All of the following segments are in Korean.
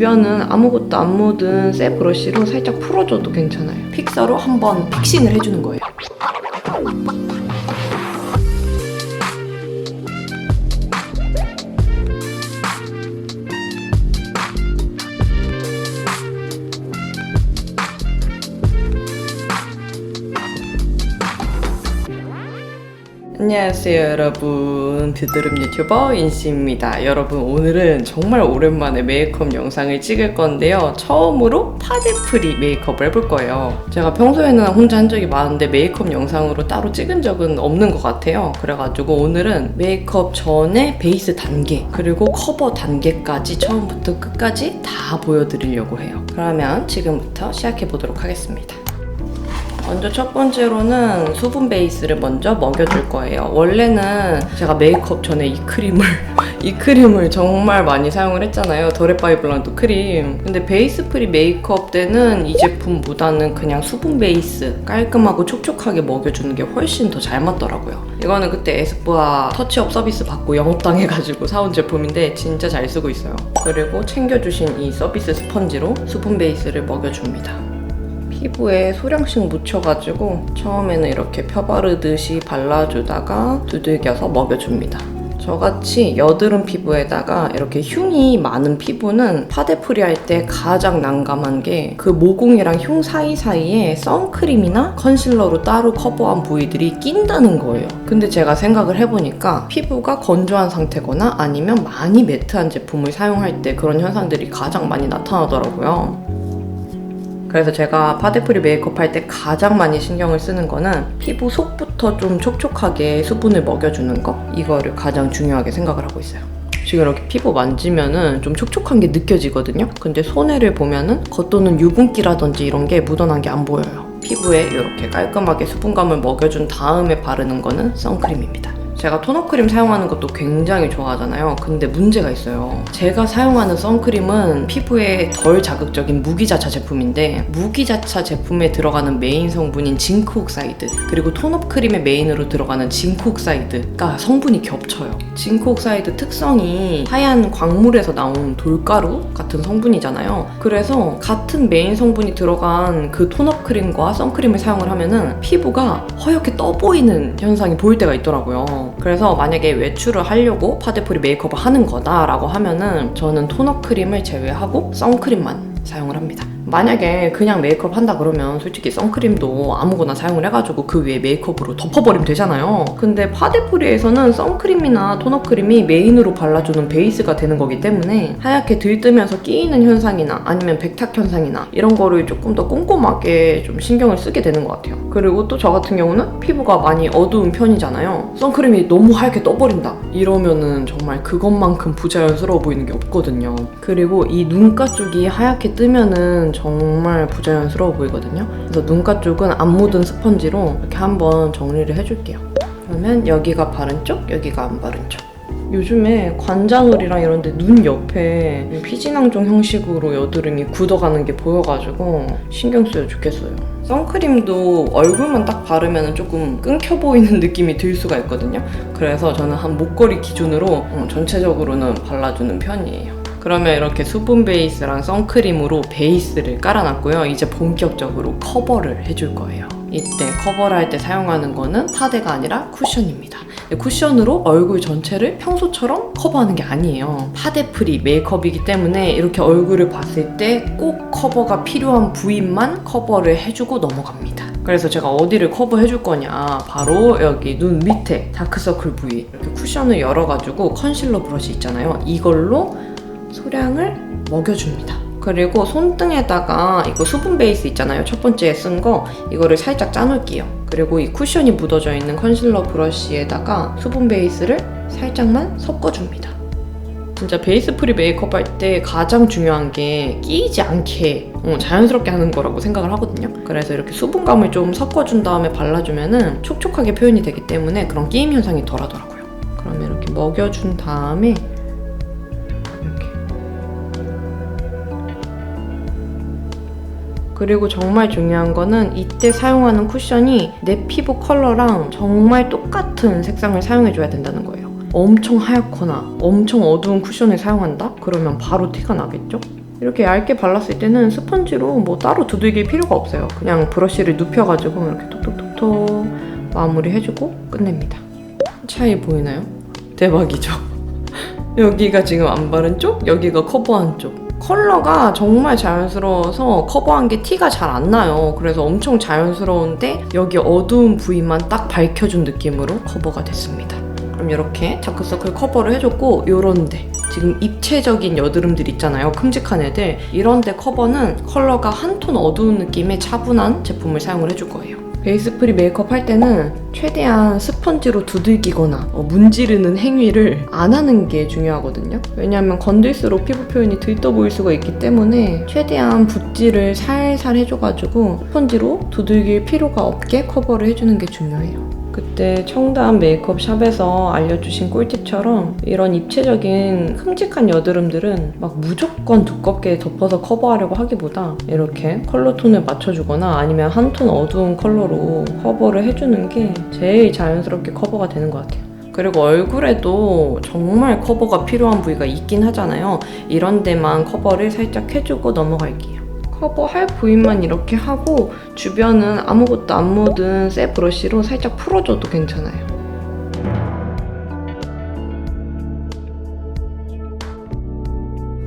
주변은 아무것도 안 묻은 새 브러쉬로 살짝 풀어줘도 괜찮아요. 픽서로 한번 픽싱을 해주는 거예요. 안녕하세요 여러분. 뷰드름 유튜버 인씨입니다. 여러분 오늘은 정말 오랜만에 메이크업 영상을 찍을 건데요. 처음으로 파데프리 메이크업을 해볼 거예요. 제가 평소에는 혼자 한 적이 많은데 메이크업 영상으로 따로 찍은 적은 없는 것 같아요. 그래가지고 오늘은 메이크업 전에 베이스 단계 그리고 커버 단계까지 처음부터 끝까지 다 보여드리려고 해요. 그러면 지금부터 시작해 보도록 하겠습니다 먼저 첫 번째로는 수분 베이스를 먼저 먹여줄 거예요. 원래는 제가 메이크업 전에 이 크림을 이 크림을 정말 많이 사용을 했잖아요. 더레파이 블란드 크림. 근데 베이스 프리 메이크업 때는 이 제품보다는 그냥 수분 베이스 깔끔하고 촉촉하게 먹여주는 게 훨씬 더 잘 맞더라고요. 이거는 그때 에스쁘아 터치업 서비스 받고 영업당해가지고 사온 제품인데 진짜 잘 쓰고 있어요. 그리고 챙겨주신 이 서비스 스펀지로 수분 베이스를 먹여줍니다. 피부에 소량씩 묻혀가지고 처음에는 이렇게 펴바르듯이 발라주다가 두들겨서 먹여줍니다. 저같이 여드름 피부에다가 이렇게 흉이 많은 피부는 파데프리 할 때 가장 난감한 게 그 모공이랑 흉 사이사이에 선크림이나 컨실러로 따로 커버한 부위들이 낀다는 거예요. 근데 제가 생각을 해보니까 피부가 건조한 상태거나 아니면 많이 매트한 제품을 사용할 때 그런 현상들이 가장 많이 나타나더라고요. 그래서 제가 파데프리 메이크업 할 때 가장 많이 신경을 쓰는 거는 피부 속부터 좀 촉촉하게 수분을 먹여주는 거 이거를 가장 중요하게 생각을 하고 있어요. 지금 이렇게 피부 만지면은 좀 촉촉한 게 느껴지거든요. 근데 손해를 보면은 겉도는 유분기라든지 이런 게 묻어난 게 안 보여요. 피부에 이렇게 깔끔하게 수분감을 먹여준 다음에 바르는 거는 선크림입니다. 제가 토너 크림 사용하는 것도 굉장히 좋아하잖아요. 근데 문제가 있어요. 제가 사용하는 선크림은 피부에 덜 자극적인 무기자차 제품인데 무기자차 제품에 들어가는 메인 성분인 징크 옥사이드 그리고 톤업 크림의 메인으로 들어가는 징크 옥사이드가 성분이 겹쳐요. 징크 옥사이드 특성이 하얀 광물에서 나온 돌가루 같은 성분이잖아요. 그래서 같은 메인 성분이 들어간 그 톤업 크림과 선크림을 사용을 하면은 피부가 허옇게 떠 보이는 현상이 보일 때가 있더라고요. 그래서 만약에 외출을 하려고 파데프리 메이크업을 하는 거다라고 하면은 저는 토너 크림을 제외하고 선크림만 사용을 합니다. 만약에 그냥 메이크업 한다 그러면 솔직히 선크림도 아무거나 사용을 해가지고 그 위에 메이크업으로 덮어버리면 되잖아요. 근데 파데프리에서는 선크림이나 토너 크림이 메인으로 발라주는 베이스가 되는 거기 때문에 하얗게 들뜨면서 끼이는 현상이나 아니면 백탁 현상이나 이런 거를 조금 더 꼼꼼하게 좀 신경을 쓰게 되는 것 같아요. 그리고 또 저 같은 경우는 피부가 많이 어두운 편이잖아요. 선크림이 너무 하얗게 떠버린다. 이러면은 정말 그것만큼 부자연스러워 보이는 게 없거든요. 그리고 이 눈가 쪽이 하얗게 뜨면은 정말 부자연스러워 보이거든요. 그래서 눈가 쪽은 안 묻은 스펀지로 이렇게 한번 정리를 해줄게요. 그러면 여기가 바른 쪽, 여기가 안 바른 쪽. 요즘에 관자놀이랑 이런 데 눈 옆에 피지낭종 형식으로 여드름이 굳어가는 게 보여가지고 신경 쓰여 죽겠어요. 선크림도 얼굴만 딱 바르면 조금 끊겨 보이는 느낌이 들 수가 있거든요. 그래서 저는 한 목걸이 기준으로 어, 전체적으로는 발라주는 편이에요. 그러면 이렇게 수분 베이스랑 선크림으로 베이스를 깔아놨고요. 이제 본격적으로 커버를 해줄 거예요. 이때 커버를 할 때 사용하는 거는 파데가 아니라 쿠션입니다. 쿠션으로 얼굴 전체를 평소처럼 커버하는 게 아니에요. 파데 프리 메이크업이기 때문에 이렇게 얼굴을 봤을 때 꼭 커버가 필요한 부위만 커버를 해주고 넘어갑니다. 그래서 제가 어디를 커버해 줄 거냐 바로 여기 눈 밑에 다크서클 부위 이렇게 쿠션을 열어가지고 컨실러 브러쉬 있잖아요 이걸로 소량을 먹여줍니다 그리고 손등에다가 이거 수분 베이스 있잖아요 첫 번째에 쓴 거 이거를 살짝 짜놓을게요 그리고 이 쿠션이 묻어져 있는 컨실러 브러쉬에다가 수분 베이스를 살짝만 섞어줍니다 진짜 베이스 프리 메이크업 할 때 가장 중요한 게 끼이지 않게 어, 자연스럽게 하는 거라고 생각을 하거든요. 그래서 이렇게 수분감을 좀 섞어준 다음에 발라주면은 촉촉하게 표현이 되기 때문에 그런 끼임 현상이 덜 하더라고요. 그러면 이렇게 먹여준 다음에 그리고 정말 중요한 거는 이때 사용하는 쿠션이 내 피부 컬러랑 정말 똑같은 색상을 사용해줘야 된다는 거예요. 엄청 하얗거나 엄청 어두운 쿠션을 사용한다? 그러면 바로 티가 나겠죠? 이렇게 얇게 발랐을 때는 스펀지로 뭐 따로 두들길 필요가 없어요. 그냥 브러쉬를 눕혀가지고 이렇게 톡톡톡톡 마무리해주고 끝냅니다. 차이 보이나요? 대박이죠? 여기가 지금 안 바른 쪽, 여기가 커버한 쪽. 컬러가 정말 자연스러워서 커버한 게 티가 잘 안 나요. 그래서 엄청 자연스러운데 여기 어두운 부위만 딱 밝혀준 느낌으로 커버가 됐습니다. 그럼 이렇게 다크서클 커버를 해줬고 요런데 지금 입체적인 여드름들 있잖아요. 큼직한 애들. 이런데 커버는 컬러가 한 톤 어두운 느낌의 차분한 제품을 사용을 해줄 거예요. 베이스 프리 메이크업 할 때는 최대한 스펀지로 두들기거나 어, 문지르는 행위를 안 하는 게 중요하거든요. 왜냐하면 건들수록 피부 표현이 들떠 보일 수가 있기 때문에 최대한 붓질을 살살 해줘가지고 스펀지로 두들길 필요가 없게 커버를 해주는 게 중요해요. 그때 청담 메이크업 샵에서 알려주신 꿀팁처럼 이런 입체적인 큼직한 여드름들은 막 무조건 두껍게 덮어서 커버하려고 하기보다 이렇게 컬러 톤을 맞춰주거나 아니면 한 톤 어두운 컬러로 커버를 해주는 게 제일 자연스럽게 커버가 되는 것 같아요. 그리고 얼굴에도 정말 커버가 필요한 부위가 있긴 하잖아요. 이런 데만 커버를 살짝 해주고 넘어갈게요. 커버할 부위만 이렇게 하고 주변은 아무것도 안 묻은 새 브러쉬로 살짝 풀어줘도 괜찮아요.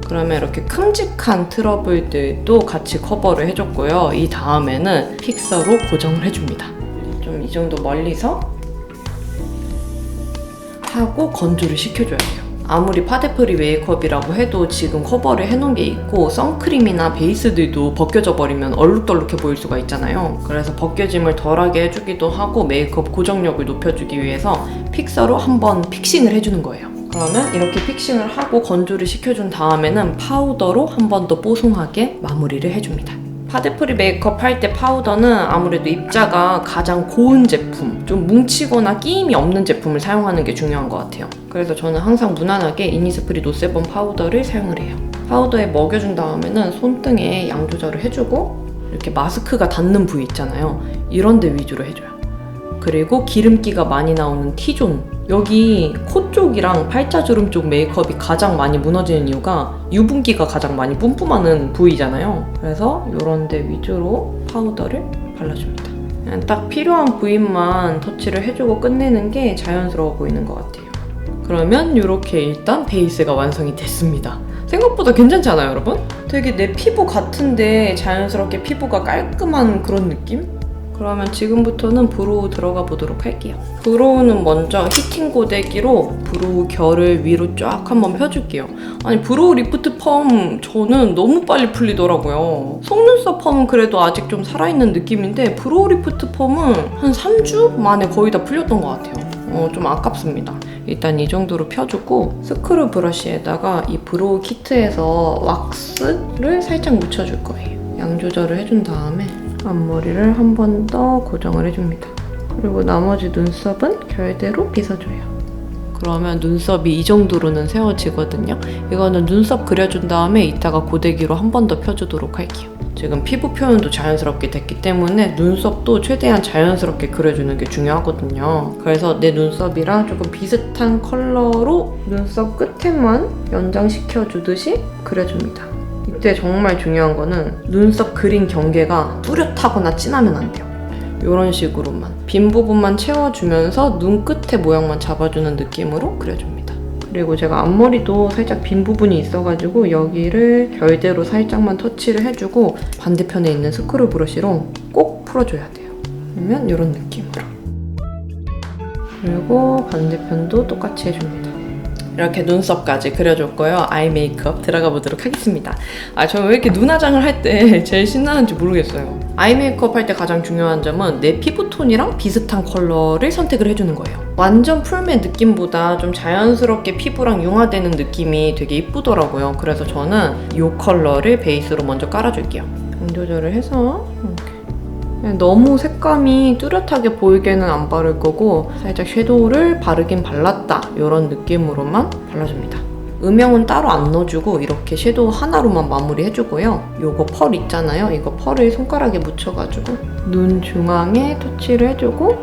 그러면 이렇게 큼직한 트러블들도 같이 커버를 해줬고요. 이 다음에는 픽서로 고정을 해줍니다. 좀 이 정도 멀리서 하고 건조를 시켜줘야 돼요. 아무리 파데프리 메이크업이라고 해도 지금 커버를 해놓은 게 있고 선크림이나 베이스들도 벗겨져 버리면 얼룩덜룩해 보일 수가 있잖아요. 그래서 벗겨짐을 덜하게 해주기도 하고 메이크업 고정력을 높여주기 위해서 픽서로 한번 픽싱을 해주는 거예요. 그러면 이렇게 픽싱을 하고 건조를 시켜준 다음에는 파우더로 한 번 더 뽀송하게 마무리를 해줍니다. 파데프리 메이크업 할 때 파우더는 아무래도 입자가 가장 고운 제품, 좀 뭉치거나 끼임이 없는 제품을 사용하는 게 중요한 것 같아요. 그래서 저는 항상 무난하게 이니스프리 노세범 파우더를 사용을 해요. 파우더에 먹여준 다음에는 손등에 양 조절을 해주고 이렇게 마스크가 닿는 부위 있잖아요. 이런 데 위주로 해줘요. 그리고 기름기가 많이 나오는 T존 여기 코 쪽이랑 팔자주름 쪽 메이크업이 가장 많이 무너지는 이유가 유분기가 가장 많이 뿜뿜하는 부위잖아요. 그래서 이런 데 위주로 파우더를 발라줍니다. 그냥 딱 필요한 부위만 터치를 해주고 끝내는 게 자연스러워 보이는 것 같아요. 그러면 이렇게 일단 베이스가 완성이 됐습니다. 생각보다 괜찮지 않아요, 여러분? 되게 내 피부 같은데 자연스럽게 피부가 깔끔한 그런 느낌? 그러면 지금부터는 브로우 들어가 보도록 할게요. 브로우는 먼저 히팅 고데기로 브로우 결을 위로 쫙 한번 펴줄게요. 아니 브로우 리프트 펌 저는 너무 빨리 풀리더라고요. 속눈썹 펌은 그래도 아직 좀 살아있는 느낌인데 브로우 리프트 펌은 한 3주 만에 거의 다 풀렸던 것 같아요. 어, 좀 아깝습니다. 일단 이 정도로 펴주고 스크류 브러쉬에다가 이 브로우 키트에서 왁스를 살짝 묻혀줄 거예요. 양 조절을 해준 다음에 앞머리를 한 번 더 고정을 해줍니다. 그리고 나머지 눈썹은 결대로 빗어줘요. 그러면 눈썹이 이 정도로는 세워지거든요. 이거는 눈썹 그려준 다음에 이따가 고데기로 한 번 더 펴주도록 할게요. 지금 피부 표현도 자연스럽게 됐기 때문에 눈썹도 최대한 자연스럽게 그려주는 게 중요하거든요. 그래서 내 눈썹이랑 조금 비슷한 컬러로 눈썹 끝에만 연장시켜 주듯이 그려줍니다. 이때 정말 중요한 거는 눈썹 그린 경계가 뚜렷하거나 진하면 안 돼요. 이런 식으로만 빈 부분만 채워주면서 눈 끝에 모양만 잡아주는 느낌으로 그려줍니다. 그리고 제가 앞머리도 살짝 빈 부분이 있어가지고 여기를 결대로 살짝만 터치를 해주고 반대편에 있는 스크류 브러쉬로 꼭 풀어줘야 돼요. 그러면 이런 느낌으로. 그리고 반대편도 똑같이 해줍니다. 이렇게 눈썹까지 그려줬고요. 아이 메이크업 들어가 보도록 하겠습니다. 아, 저는 왜 이렇게 눈화장을 할 때 제일 신나는지 모르겠어요. 아이 메이크업 할 때 가장 중요한 점은 내 피부톤이랑 비슷한 컬러를 선택을 해주는 거예요. 완전 풀맨 느낌보다 좀 자연스럽게 피부랑 융화되는 느낌이 되게 이쁘더라고요. 그래서 저는 이 컬러를 베이스로 먼저 깔아줄게요. 양 조절을 해서 이렇게 너무 색감이 뚜렷하게 보이게는 안 바를 거고 살짝 섀도우를 바르긴 발랐다 이런 느낌으로만 발라줍니다. 음영은 따로 안 넣어주고 이렇게 섀도우 하나로만 마무리 해주고요. 요거 펄 있잖아요. 이거 펄을 손가락에 묻혀가지고 눈 중앙에 터치를 해주고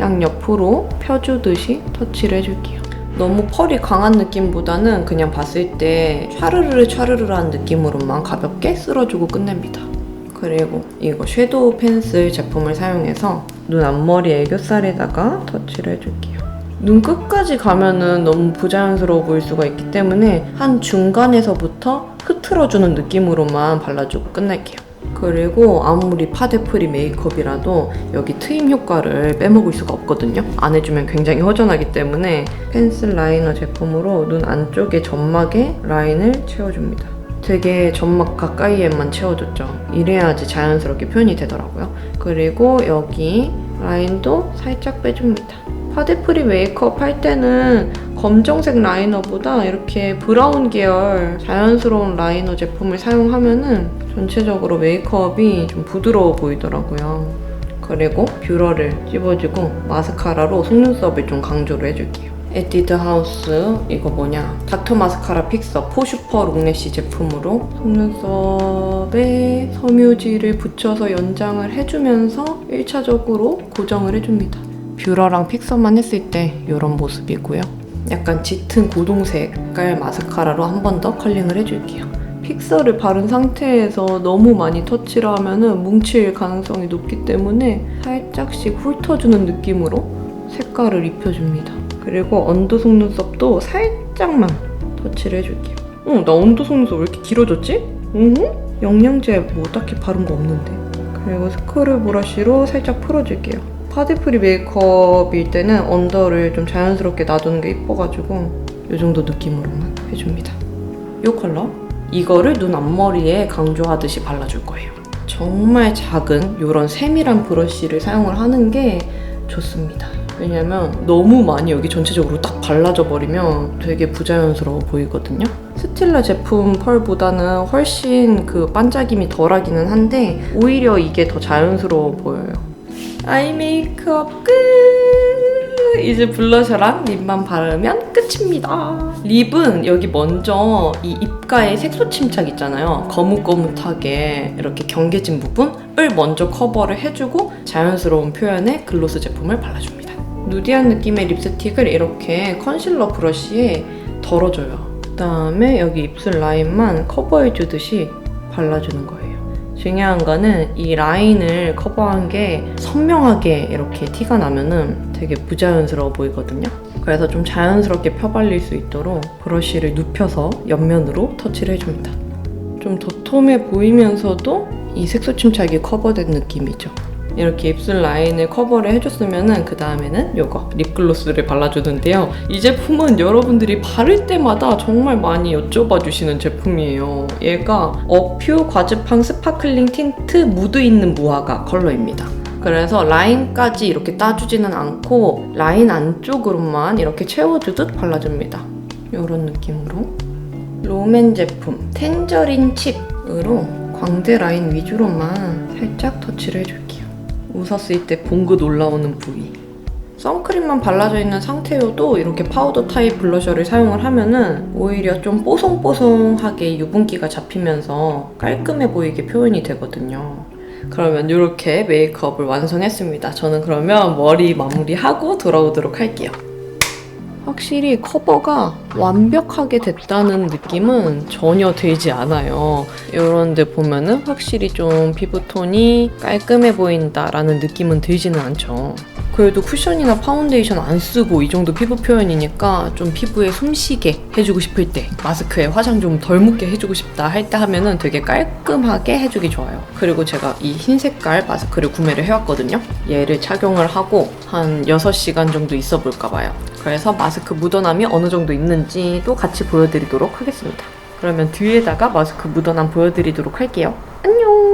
양 옆으로 펴주듯이 터치를 해줄게요. 너무 펄이 강한 느낌보다는 그냥 봤을 때 촤르르 촤르르한 느낌으로만 가볍게 쓸어주고 끝냅니다. 그리고 이거 섀도우 펜슬 제품을 사용해서 눈 앞머리 애교살에다가 터치를 해줄게요. 눈 끝까지 가면은 너무 부자연스러워 보일 수가 있기 때문에 한 중간에서부터 흐트러주는 느낌으로만 발라주고 끝낼게요. 그리고 아무리 파데프리 메이크업이라도 여기 트임 효과를 빼먹을 수가 없거든요. 안 해주면 굉장히 허전하기 때문에 펜슬 라이너 제품으로 눈 안쪽에 점막에 라인을 채워줍니다. 되게 점막 가까이에만 채워줬죠. 이래야지 자연스럽게 표현이 되더라고요. 그리고 여기 라인도 살짝 빼줍니다. 파데프리 메이크업 할 때는 검정색 라이너보다 이렇게 브라운 계열 자연스러운 라이너 제품을 사용하면은 전체적으로 메이크업이 좀 부드러워 보이더라고요. 그리고 뷰러를 찝어주고 마스카라로 속눈썹을 좀 강조를 해줄게요. 에뛰드 하우스 이거 뭐냐 닥터 마스카라 픽서 포슈퍼 롱래쉬 제품으로 속눈썹에 섬유지를 붙여서 연장을 해주면서 1차적으로 고정을 해줍니다. 뷰러랑 픽서만 했을 때 이런 모습이고요. 약간 짙은 고동 색 깔 마스카라로 한 번 더 컬링을 해줄게요. 픽서를 바른 상태에서 너무 많이 터치를 하면은 뭉칠 가능성이 높기 때문에 살짝씩 훑어주는 느낌으로 색깔을 입혀줍니다. 그리고 언더 속눈썹도 살짝만 터치를 해줄게요. 어, 나 언더 속눈썹 왜 이렇게 길어졌지? 응? 영양제 뭐 딱히 바른 거 없는데. 그리고 스크류 브러쉬로 살짝 풀어줄게요. 파데프리 메이크업일 때는 언더를 좀 자연스럽게 놔두는 게 이뻐가지고 이 정도 느낌으로만 해줍니다. 이 컬러 이거를 눈 앞머리에 강조하듯이 발라줄 거예요. 정말 작은 이런 세밀한 브러쉬를 사용을 하는 게 좋습니다. 왜냐면 너무 많이 여기 전체적으로 딱 발라져 버리면 되게 부자연스러워 보이거든요. 스틸라 제품 펄보다는 훨씬 그 반짝임이 덜하기는 한데 오히려 이게 더 자연스러워 보여요. 아이 메이크업 끝! 이제 블러셔랑 립만 바르면 끝입니다. 립은 여기 먼저 이 입가에 색소 침착 있잖아요. 거뭇거뭇하게 이렇게 경계진 부분을 먼저 커버를 해주고 자연스러운 표현의 글로스 제품을 발라줍니다. 누디한 느낌의 립스틱을 이렇게 컨실러 브러쉬에 덜어줘요. 그 다음에 여기 입술 라인만 커버해주듯이 발라주는 거예요. 중요한 거는 이 라인을 커버한 게 선명하게 이렇게 티가 나면은 되게 부자연스러워 보이거든요. 그래서 좀 자연스럽게 펴발릴 수 있도록 브러쉬를 눕혀서 옆면으로 터치를 해줍니다. 좀 도톰해 보이면서도 이 색소 침착이 커버된 느낌이죠. 이렇게 입술 라인을 커버를 해줬으면은 그 다음에는 이거 립글로스를 발라주는데요. 이 제품은 여러분들이 바를 때마다 정말 많이 여쭤봐 주시는 제품이에요. 얘가 어퓨 과즙향 스파클링 틴트 무드 있는 무화과 컬러입니다. 그래서 라인까지 이렇게 따주지는 않고 라인 안쪽으로만 이렇게 채워주듯 발라줍니다. 이런 느낌으로 롬앤 제품 텐저린 칩으로 광대 라인 위주로만 살짝 터치를 해줄게요. 웃었을 때 봉긋 올라오는 부위. 선크림만 발라져 있는 상태여도 이렇게 파우더 타입 블러셔를 사용을 하면은 오히려 좀 뽀송뽀송하게 유분기가 잡히면서 깔끔해 보이게 표현이 되거든요. 그러면 이렇게 메이크업을 완성했습니다. 저는 그러면 머리 마무리하고 돌아오도록 할게요. 확실히 커버가 완벽하게 됐다는 느낌은 전혀 들지 않아요. 이런 데 보면은 확실히 좀 피부톤이 깔끔해 보인다라는 느낌은 들지는 않죠. 그래도 쿠션이나 파운데이션 안 쓰고 이 정도 피부 표현이니까 좀 피부에 숨쉬게 해주고 싶을 때 마스크에 화장 좀 덜 묻게 해주고 싶다 할 때 하면은 되게 깔끔하게 해주기 좋아요. 그리고 제가 이 흰 색깔 마스크를 구매를 해왔거든요. 얘를 착용을 하고 한 6시간 정도 있어 볼까 봐요. 그래서 마스크 묻어남이 어느 정도 있는지도 같이 보여드리도록 하겠습니다. 그러면 뒤에다가 마스크 묻어남 보여드리도록 할게요. 안녕!